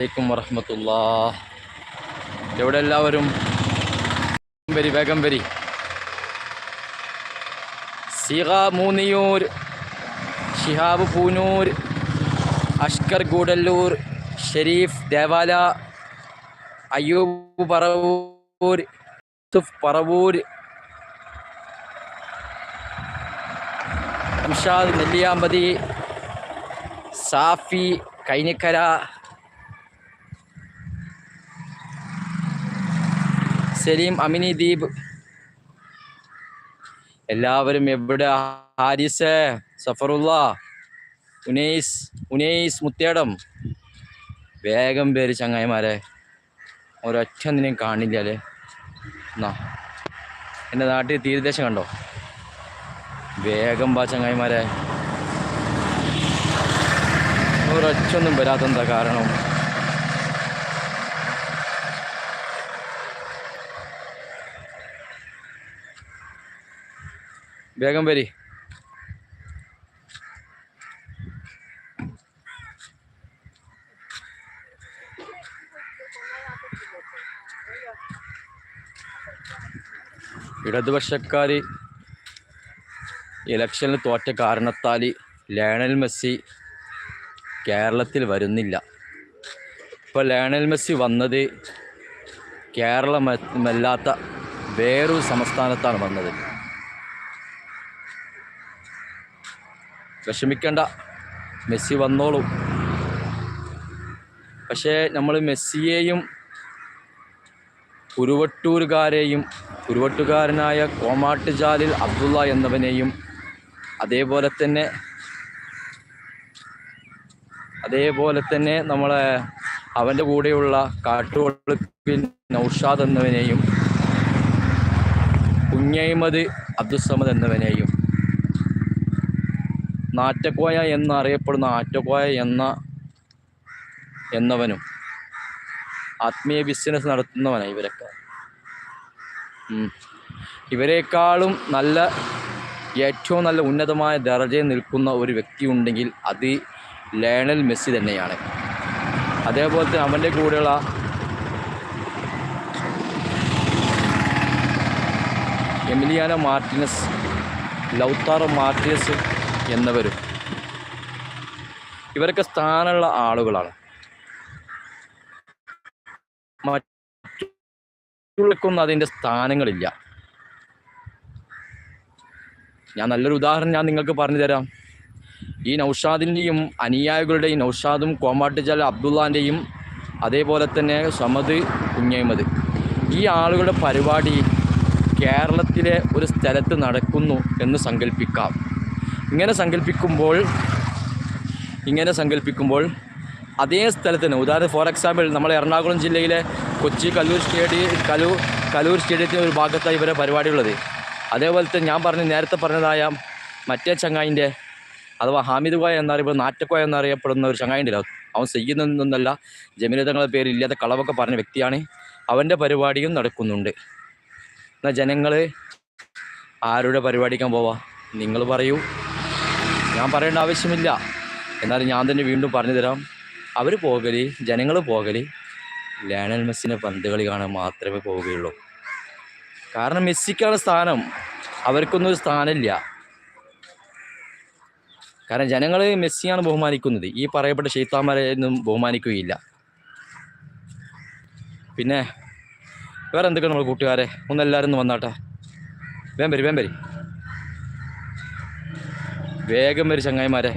അലൈക്കും വറഹമത്തുള്ള എവിടെ എല്ലാവരും? വരി വേഗം വരി. സിഹ മൂന്നിയൂർ ഷിഹാബ് പൂനൂർ അഷ്കർ ഗൂഡല്ലൂർ ഷെരീഫ് ദേവാല അയ്യൂബ് പറവൂർ യൂസുഫ് പറവൂർ അംഷാദ് നെല്ലിയാമ്പതി സാഫി കൈനിക്കര സലീം അമിനി ദീപ് എല്ലാവരും എവിടെ? ഹാരിസ് സഫറുള്ള ഉനൈസ് ഉനൈസ് മുത്തേടം. വേഗം പേര് ചങ്ങായിമാരെ. ഒരൊറ്റ ഒന്നിനെയും കാണില്ല അല്ലേ? എന്നാ എന്റെ നാട്ടിൽ തീരദേശം കണ്ടോ? വേഗം വാ ചങ്ങായിമാരെ. ഒരൊറ്റൊന്നും വരാത്തെന്താ കാരണം? വേഗം വരി. ഇടതുപക്ഷക്കാർ ഇലക്ഷനിൽ തോറ്റ കാരണത്താൽ ലയണൽ മെസ്സി കേരളത്തിൽ വരുന്നില്ല. ഇപ്പോൾ ലയണൽ മെസ്സി വന്നത് കേരളമല്ലാത്ത വേറൊരു സംസ്ഥാനത്താണ് വന്നത്. വിഷമിക്കണ്ട. മെസ്സി വന്നോളൂ. പക്ഷേ നമ്മൾ മെസ്സിയെയും കുരുവട്ടൂരുകാരെയും കുരുവട്ടുകാരനായ കോമാട്ടുചാലിൽ അബ്ദുള്ള എന്നവനെയും അതേപോലെ തന്നെ അതേപോലെ തന്നെ നമ്മളെ അവന്റെ കൂടെയുള്ള കാട്ടുകൊളുപ്പിൻ നൗഷാദ് എന്നവനെയും കുഞ്ഞൈമദ് അബ്ദുസമദ് എന്നവനെയും നാറ്റക്കോയ എന്നറിയപ്പെടുന്ന ആറ്റക്കോയ എന്ന എന്നവനും ആത്മീയ ബിസിനസ് നടത്തുന്നവനാണ് ഇവരൊക്കെ. ഇവരെക്കാളും നല്ല ഏറ്റവും നല്ല ഉന്നതമായ ദർജയിൽ നിൽക്കുന്ന ഒരു വ്യക്തി ഉണ്ടെങ്കിൽ അത് ലയണൽ മെസ്സി തന്നെയാണ് അതേപോലെ തന്നെ അവന്റെ കൂടെയുള്ള എമിലിയാന മാർട്ടിനസ് ലൗത്താറോ മാർട്ടിനസ് എന്നവരും. ഇവരൊക്കെ സ്ഥാനമുള്ള ആളുകളാണ്. മറ്റുള്ളവർക്കൊന്നും അതിന്റെ സ്ഥാനങ്ങളില്ല. ഞാൻ നല്ലൊരു ഉദാഹരണം ഞാൻ നിങ്ങൾക്ക് പറഞ്ഞു തരാം. ഈ നൗഷാദിന്റെയും അനുയായികളുടെയും നൗഷാദും കോമാട്ടുചാൽ അബ്ദുള്ളാന്റെയും അതേപോലെ തന്നെ സമദ് കുഞ്ഞൈമദ്. ഈ ആളുകളുടെ പരിപാടി കേരളത്തിലെ ഒരു സ്ഥലത്ത് നടക്കുന്നു എന്ന് സങ്കല്പിക്കാം ഇങ്ങനെ സങ്കല്പിക്കുമ്പോൾ ഇങ്ങനെ സങ്കല്പിക്കുമ്പോൾ അതേ സ്ഥലത്ത് തന്നെ ഉദാഹരണം ഫോർ എക്സാമ്പിൾ നമ്മൾ എറണാകുളം ജില്ലയിലെ കൊച്ചി കല്ലൂർ സ്റ്റേഡിയം കലൂർ കലൂർ സ്റ്റേഡിയത്തിന്റെ ഒരു ഭാഗത്താണ് ഇവരെ പരിപാടിയുള്ളത്. അതേപോലെ തന്നെ ഞാൻ പറഞ്ഞ നേരത്തെ പറഞ്ഞതായ മറ്റേ ചങ്ങായിന്റെ അഥവാ ഹാമിദ് കോയ എന്നറിയപ്പെടുന്ന നാറ്റക്കോയ എന്നറിയപ്പെടുന്ന ഒരു ചങ്ങായിണ്ടല്ലോ അവൻ ചെയ്യുന്നതൊന്നല്ല പേരിൽ ഇല്ലാത്ത കളവൊക്കെ പറഞ്ഞ വ്യക്തിയാണ്. അവന്റെ പരിപാടിയും നടക്കുന്നുണ്ട്. എന്നാൽ ജനങ്ങൾ ആരുടെ പരിപാടിക്കാൻ പോവാ? നിങ്ങൾ പറയൂ. ഞാൻ പറയേണ്ട ആവശ്യമില്ല. എന്നാലും ഞാൻ തന്നെ വീണ്ടും പറഞ്ഞു തരാം. അവർ പോകൽ ജനങ്ങൾ പോകൽ ലയണൽ മെസ്സിനെ പന്ത് കളി കാണാൻ മാത്രമേ പോവുകയുള്ളൂ. കാരണം മെസ്സിക്കാണ് സ്ഥാനം. അവർക്കൊന്നും ഒരു സ്ഥാനമില്ല. കാരണം ജനങ്ങൾ മെസ്സിയാണ് ബഹുമാനിക്കുന്നത്. ഈ പറയപ്പെട്ട ഷെയ്ത്താന്മാരെ ഒന്നും ബഹുമാനിക്കുകയില്ല. പിന്നെ വേറെ എന്തൊക്കെയാണ് നമ്മൾ കൂട്ടുകാരെ? ഒന്ന് എല്ലാവരും ഒന്ന് വന്നാട്ടെ. വേമ്പരി വരി. വേഗം വരും ചങ്ങായിമാരെ.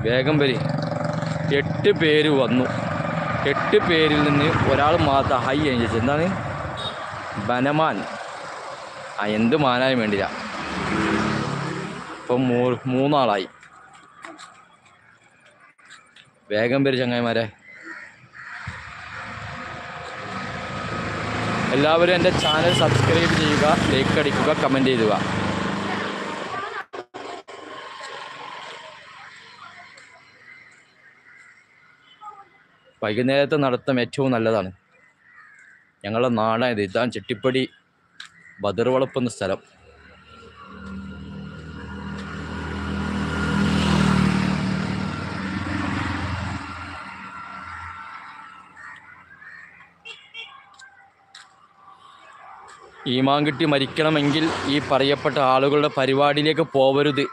വേഗം വരി. എട്ട് പേര് വന്നു. എട്ട് പേരിൽ നിന്ന് ഒരാൾ മാത്രം ഹൈ അയച്ചു എന്താണ്? ബനമാൻ. ആ എന്ത് മാനായും വേണ്ടില്ല. ഇപ്പം മൂ മൂന്നാളായി. വേഗം പേര് ചങ്ങായിമാരെ. എല്ലാവരും എന്റെ ചാനൽ സബ്സ്ക്രൈബ് ചെയ്യുക ലൈക്ക് അടിക്കുക കമന്റ് ചെയ്യുക വൈകുന്നേരത്തെ നടത്തം ഏറ്റവും നല്ലതാണ്. ഞങ്ങളുടെ നാടായത് ഇതാണ് ചെട്ടിപ്പടി ബദർവളപ്പ് എന്ന സ്ഥലം. ഈമാൻ കിട്ടി മരിക്കണമെങ്കിൽ ഈ പറയപ്പെട്ട ആളുകളുടെ പരിപാടിയിലേക്ക് പോവരുത്.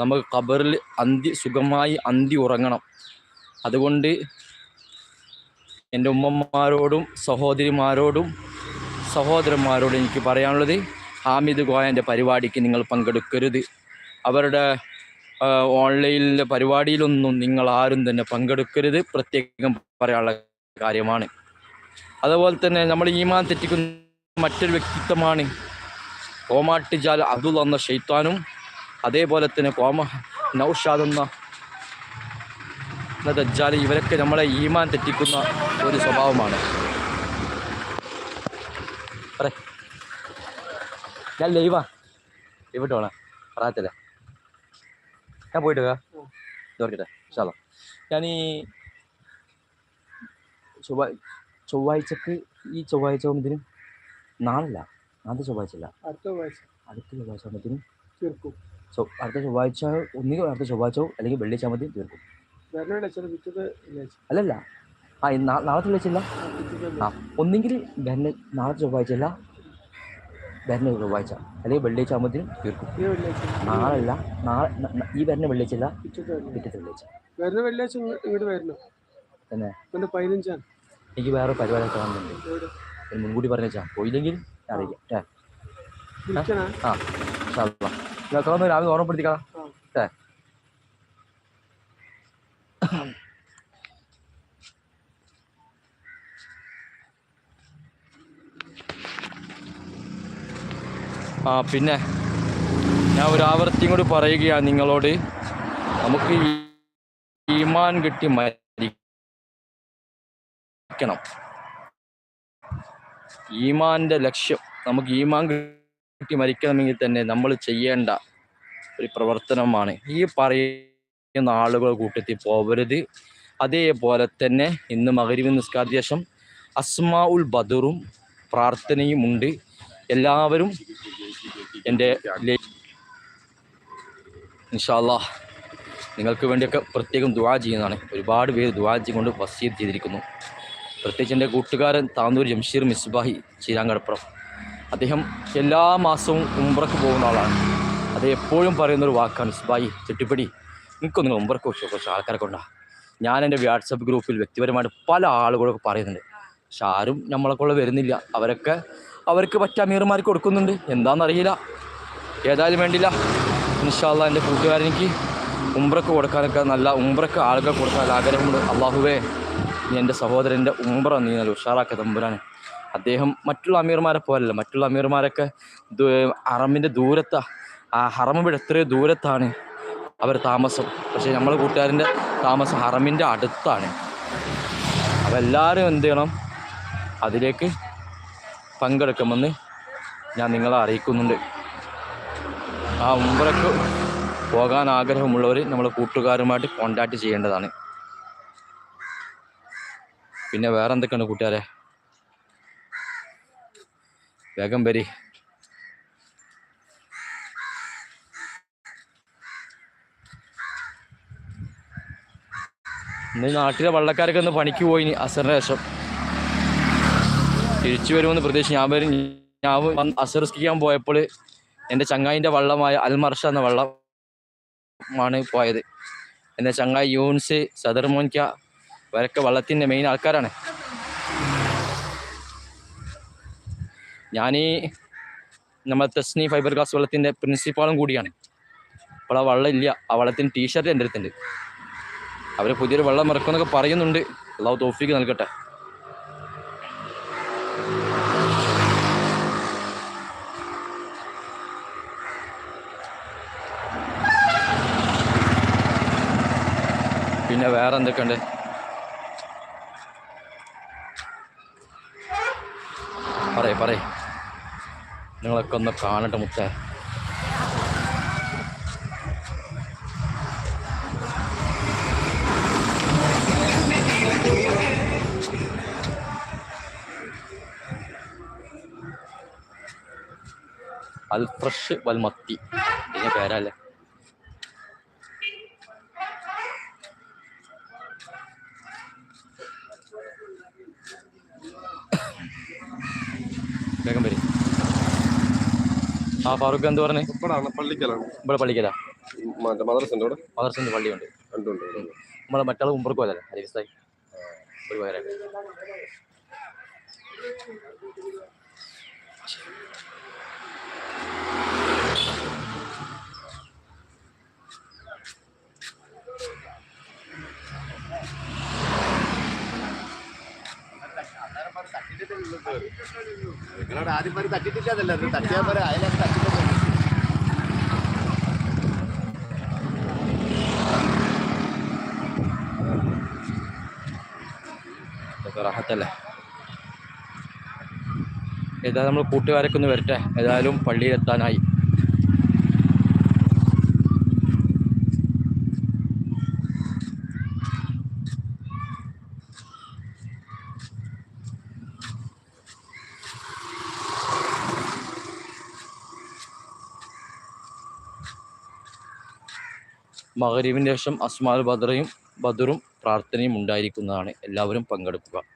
നമുക്ക് ഖബറിൽ അന്തി സുഖമായി അന്തി ഉറങ്ങണം. അതുകൊണ്ട് എന്റെ ഉമ്മമാരോടും സഹോദരിമാരോടും സഹോദരന്മാരോടും എനിക്ക് പറയാനുള്ളത് ഹാമിദ് ഗോയന്റെ പരിപാടിക്ക് നിങ്ങൾ പങ്കെടുക്കരുത്. അവരുടെ ഓൺലൈനിലെ പരിപാടിയിലൊന്നും നിങ്ങൾ ആരും തന്നെ പങ്കെടുക്കരുത്. പ്രത്യേകം പറയാനുള്ള കാര്യമാണ്. അതുപോലെ തന്നെ നമ്മൾ ഈമാൻ തെറ്റിക്കുന്ന മറ്റൊരു വ്യക്തിത്വമാണ് കോമാട്ടിജാൽ അബ്ദുൾ എന്ന ഷെയ്ത്താനും അതേപോലെ തന്നെ കോമ നൗഷാദ് എന്ന ദജ്ജാൽ ഇവരൊക്കെ നമ്മളെ ഈമാൻ തെറ്റിക്കുന്ന ഒരു സ്വഭാവമാണ്. ഞാൻ ലൈവാ. ഇവിടെ വേണം. പറയാത്തില്ല. ഞാൻ പോയിട്ട് ഇതോർക്കട്ടെ ശാല ഞാൻ ഈ ചൊവ്വ ചൊവ്വാഴ്ചക്ക് ഈ ചൊവ്വാഴ്ച ആകുമ്പോഴത്തേനും നാളല്ല. അടുത്ത ചൊവ്വാഴ്ച അല്ല അടുത്ത ചൊവ്വാഴ്ച. അടുത്ത ചൊവ്വാഴ്ച ആകുമ്പോഴത്തേനും തീർക്കും. സോ അടുത്ത ചൊവ്വാഴ്ച ഒന്നുകിൽ അടുത്ത ചൊവ്വാഴ്ച അല്ലെങ്കിൽ വെള്ളിയാഴ്ച ആകുമ്പോഴത്തേനും തീർക്കും. അല്ലല്ല. ആ നാളെ ചൊവ്വാഴ്ചയില്ല ആ, ഒന്നെങ്കിൽ ബെന്നെ നാളെ ചൊവ്വാഴ്ച അല്ല ബെന്നെ ചൊവ്വാഴ്ച അല്ലെങ്കിൽ വെള്ളിയാഴ്ച ആകുമ്പോഴത്തേനും തീർക്കും. നാളല്ല നാളെ ഈ വരുന്ന വെള്ളിയാഴ്ച. അല്ല പിറ്റത്തെ വെള്ളിയാഴ്ച. വരുന്ന വെള്ളിയാഴ്ച ഇങ്ങോട്ട് വരണം. തന്നെ. പതിനഞ്ചാണ്. എനിക്ക് വേറെ പരിപാടി കാണുന്നുണ്ട് മുൻകൂട്ടി പറഞ്ഞാ പോയില്ലെങ്കിൽ അറിയിക്കാം ആ രാവിലെ ഓർമ്മപ്പെടുത്തിക്കാം ആ. ഏ ആ പിന്നെ ഞാൻ ഒരു ആവർത്തിയും കൂടി പറയുകയാണ് നിങ്ങളോട്. നമുക്ക് ഈ ഈമാൻ കിട്ടി മരിക്കണം. ഈമാന്റെ ലക്ഷ്യം. നമുക്ക് ഈമാൻ കിട്ടി മരിക്കണമെങ്കിൽ തന്നെ നമ്മൾ ചെയ്യേണ്ട ഒരു പ്രവർത്തനമാണ്. ഈ പറയുന്ന ആളുകൾ കൂട്ടത്തിൽ പോവരുത്. അതേപോലെ തന്നെ ഇന്ന് മകരിവ് നിസ്കാര ശേഷം അസ്മാ ഉൽ ബദറും പ്രാർത്ഥനയും ഉണ്ട്. എല്ലാവരും എന്റെ ഇൻഷാല്ലാ നിങ്ങൾക്ക് വേണ്ടിയൊക്കെ പ്രത്യേകം ദുവാ ചെയ്യുന്നതാണ്. ഒരുപാട് പേര് ദുവാ ചെയ്തുകൊണ്ട് വസീത് ചെയ്തിരിക്കുന്നു. പ്രത്യേകിച്ച് എന്റെ കൂട്ടുകാരൻ താന്നൂർ ജംഷീർ മിസ്ബാഹി ചീരാങ്കടപ്പുറം. അദ്ദേഹം എല്ലാ മാസവും ഉംറക്ക് പോകുന്ന ആളാണ്. അത് എപ്പോഴും പറയുന്നൊരു വാക്കാണ് മിസ്ബായി ചെട്ടിപ്പടി എനിക്കൊന്ന് ഉംറക്ക് വെച്ചോ കുറച്ച് ആൾക്കാരൊക്കെ ഉണ്ടാ? ഞാൻ എന്റെ വാട്സപ്പ് ഗ്രൂപ്പിൽ വ്യക്തിപരമായിട്ട് പല ആളുകളൊക്കെ പറയുന്നുണ്ട്. പക്ഷെ ആരും നമ്മളെക്കൊള്ള വരുന്നില്ല. അവരൊക്കെ അവർക്ക് പറ്റ അമീർമാർക്ക് കൊടുക്കുന്നുണ്ട്. എന്താണെന്നറിയില്ല ഏതായാലും വേണ്ടില്ല. ഇൻഷാല്ല എന്റെ കൂട്ടുകാരനിക്ക് ഉംറക്ക് കൊടുക്കാനൊക്കെ നല്ല ഉംറക്ക് ആളുകൾ കൊടുക്കാൻ ആഗ്രഹമുണ്ട്. അള്ളാഹുവേ നീ എന്റെ സഹോദരന്റെ ഉംറ നീ നല്ല ഉഷാറാക്ക തമ്പുരാനെ. അദ്ദേഹം മറ്റുള്ള അമീർമാരെ പോലല്ല മറ്റുള്ള അമീർമാരൊക്കെ അറമിന്റെ ഹറമിന്റെ ദൂരത്താ. ആ ഹറമ ഇവിടെ എത്രയോ ദൂരത്താണ് അവർ താമസം. പക്ഷേ നമ്മളെ കൂട്ടുകാരന്റെ താമസം ഹറമിന്റെ അടുത്താണ്. അവരെല്ലാവരും എന്ത് ചെയ്യണം? അതിലേക്ക് പങ്കെടുക്കുമെന്ന് ഞാൻ നിങ്ങളെ അറിയിക്കുന്നുണ്ട്. ആ ഉംറക്ക് പോകാൻ ആഗ്രഹമുള്ളവർ നമ്മളെ കൂട്ടുകാരുമായിട്ട് കോണ്ടാക്ട് ചെയ്യേണ്ടതാണ്. പിന്നെ വേറെ എന്തൊക്കെയാണ് കൂട്ടുകാരെ? വേഗം വരി. ഇന്ന് നാട്ടിലെ വള്ളക്കാരൊക്കെ ഒന്ന് പണിക്ക് പോയി അസറിന് ശേഷം. തിരിച്ചു വരുമെന്ന് പ്രതീക്ഷിച്ച് ഞാൻ വരും. ഞാൻ വന്ന് അസറിസ്കിക്കാൻ പോയപ്പോൾ എന്റെ ചങ്ങായിന്റെ വള്ളമായ അൽമർഷ എന്ന വള്ളമാണ് പോയത്. എന്റെ ചങ്ങായി യൂൺസ് സദർ ഇവരൊക്കെ വള്ളത്തിന്റെ മെയിൻ ആൾക്കാരാണ്. ഞാനീ നമ്മൾ തെസ്നി ഫൈബർ ഗ്ലാസ് വള്ളത്തിന്റെ പ്രിൻസിപ്പാളും കൂടിയാണ്. അപ്പോൾ ആ വള്ളം ഇല്ല. ആ വള്ളത്തിന് ടീഷർട്ട് എന്റെ അടുത്തുണ്ട്. അവർ പുതിയൊരു വെള്ളം ഇറക്കുമെന്നൊക്കെ പറയുന്നുണ്ട്. അള്ളാഹു തോഫിക്ക് നൽകട്ടെ. പിന്നെ വേറെ എന്തൊക്കെയുണ്ട്? പറയ് പറയ. നിങ്ങളൊക്കെ ഒന്ന് കാണട്ടെ മുത്ത. അൽ ഫ്രഷ് വൽ മത്തി പേരല്ലേ വേഗം വരും ആ ഫാറൂഖ് എന്ത് പറഞ്ഞു? പള്ളിക്കലാണ്. ഇവിടെ പള്ളിക്കല? മറ്റേ മദർസിന്റെ പള്ളിയുണ്ട്. രണ്ടുണ്ട് നമ്മളെ മറ്റാൾ മുമ്പർക്ക് പോയതല്ലേ ഹരിസായി ഒരു പോയാലേ ഏതായാലും നമ്മൾ കൂട്ടുകാരൊക്കെ ഒന്ന് വരട്ടെ. ഏതായാലും പള്ളിയിലെത്താനായി. മകരീവിന് ശേഷം അസ്മാൽ ബദറയും ബദറും പ്രാർത്ഥനയും ഉണ്ടായിരിക്കുന്നതാണ്. എല്ലാവരും പങ്കെടുക്കുക.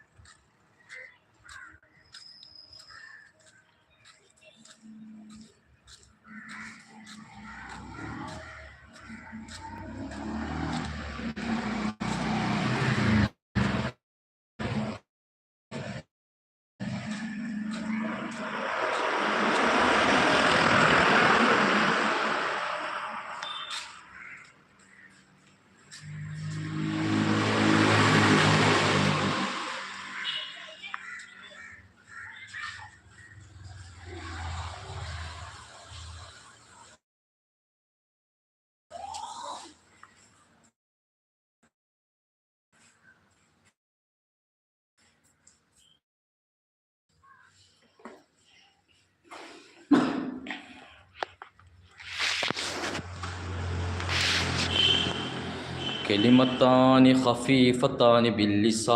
كلمتان خفيفتان باللسان.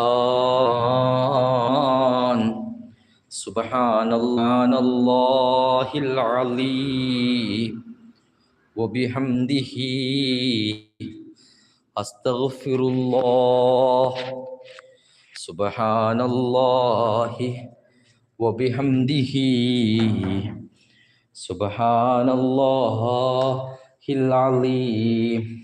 سبحان الله الله العظيم. وبحمده أستغفر الله. سبحان الله. وبحمده سبحان الله العظيم.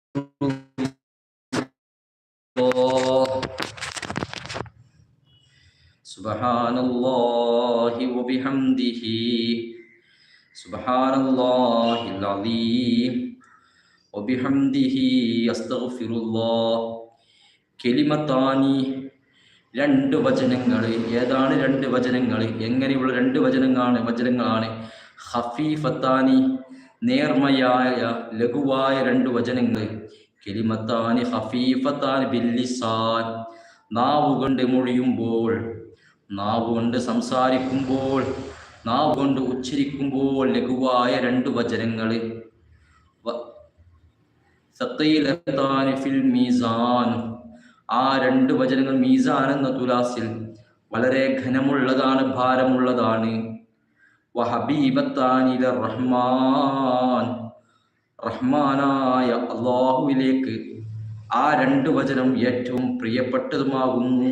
سبحان الله وبحمده سبحان الله العظيم وبحمده أستغفر الله കെലിമത്താനി രണ്ട് വചനങ്ങൾ ഏതാണ് രണ്ട് വചനങ്ങൾ എങ്ങനെയുള്ള രണ്ട് വചനങ്ങളാണ് വചനങ്ങളാണ് ഹഫീഫത്താനി നേർമയായ ലഘുവായ രണ്ട് വചനങ്ങൾ കെലിമത്താനി ഹഫീഫത്താനി ബില്ലിസാൻ നാവ് കൊണ്ട് മൊഴിയുമ്പോൾ നാവ് കൊണ്ട് സംസാരിക്കുമ്പോൾ നാവ് കൊണ്ട് ഉച്ചരിക്കുമ്പോൾ ലഘുവായ രണ്ട് വചനങ്ങൾ ഫിൽ മീസാൻ. ആ രണ്ട് വചനങ്ങൾ മീസാൻ എന്ന തുലാസിൽ വളരെ ഘനമുള്ളതാണ് ഭാരമുള്ളതാണ്. വഹബീബത്താനില റഹ്മാൻ. റഹ്മാനായ അള്ളാഹുവിലേക്ക് ആ രണ്ട് വചനം ഏറ്റവും പ്രിയപ്പെട്ടതുമാകുന്നു.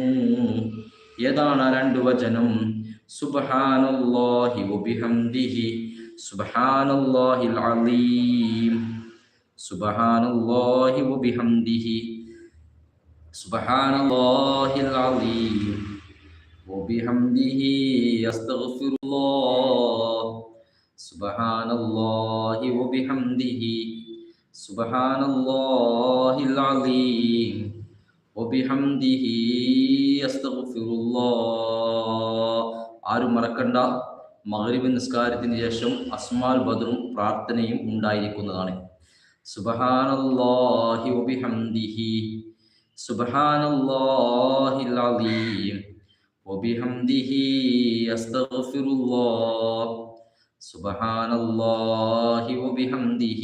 ഏതാണ് രണ്ട് വചനം? സുബ്ഹാനല്ലാഹി വബിഹംദിഹി. സുബ്ഹാനല്ലാഹിൽ അലീം സുബ്ഹാനല്ലാഹി വബിഹംദിഹി. സുബ്ഹാനല്ലാഹിൽ അലീം വബിഹംദിഹി അസ്തഗ്ഫിറുല്ലാഹ്. സുബ്ഹാനല്ലാഹി വബിഹംദിഹി. സുബ്ഹാനല്ലാഹിൽ അലീം വബിഹംദിഹി അസ്തഗ്ഫിറുല്ലാഹ് ആരും മറക്കണ്ട മഗ്രിബ് നിസ്കാരത്തിന് ശേഷം അസ്മാൽ ബദറും പ്രാർത്ഥനയും ഉണ്ടായിരിക്കുന്നതാണ് സുബ്ഹാനല്ലാഹി വബിഹംദിഹി സുബ്ഹാനല്ലാഹിൽ അലീം വബിഹംദിഹി അസ്തഗ്ഫിറുല്ലാഹ് സുബ്ഹാനല്ലാഹി വബിഹംദിഹി സുബ്ഹാനല്ലാഹിൽ അലീം وبحمده أستغفر الله سبحان الله وبحمده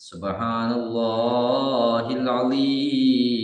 سبحان الله العظيم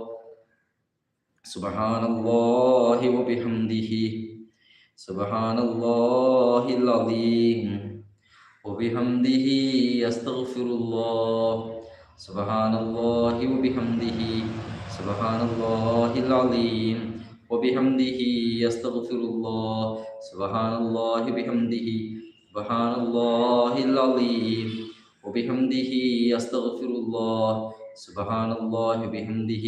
سبحان الله وبحمده. سبحان الله العظيم وبحمده أستغفر الله. سبحان الله بحمده سبحان الله العظيم وبحمده أستغفر الله. سبحان الله بحمده سبحان الله العظيم وبحمده أستغفر الله. سبحان الله وبحمده.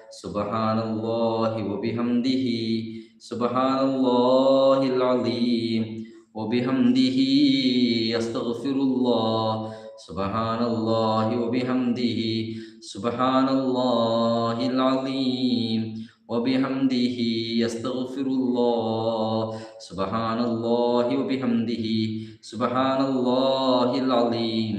سبحان الله وبحمده سبحان الله العظيم وبحمده أستغفر الله سبحان الله وبحمده سبحان الله العظيم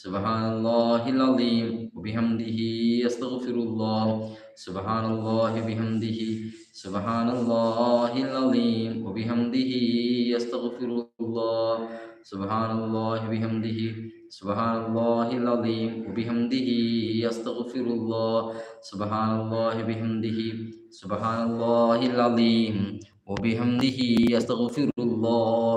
سبحان الله العظيم. وبحمده أستغفر الله. سبحان الله وبحمده سبحان الله العظيم. وبحمده أستغفر الله. سبحان الله وبحمده سبحان الله العظيم. وبحمده أستغفر الله. سبحان الله وبحمده سبحان الله العظيم. وبحمده أستغفر الله.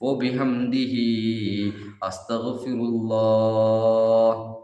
وبحمده أستغفر الله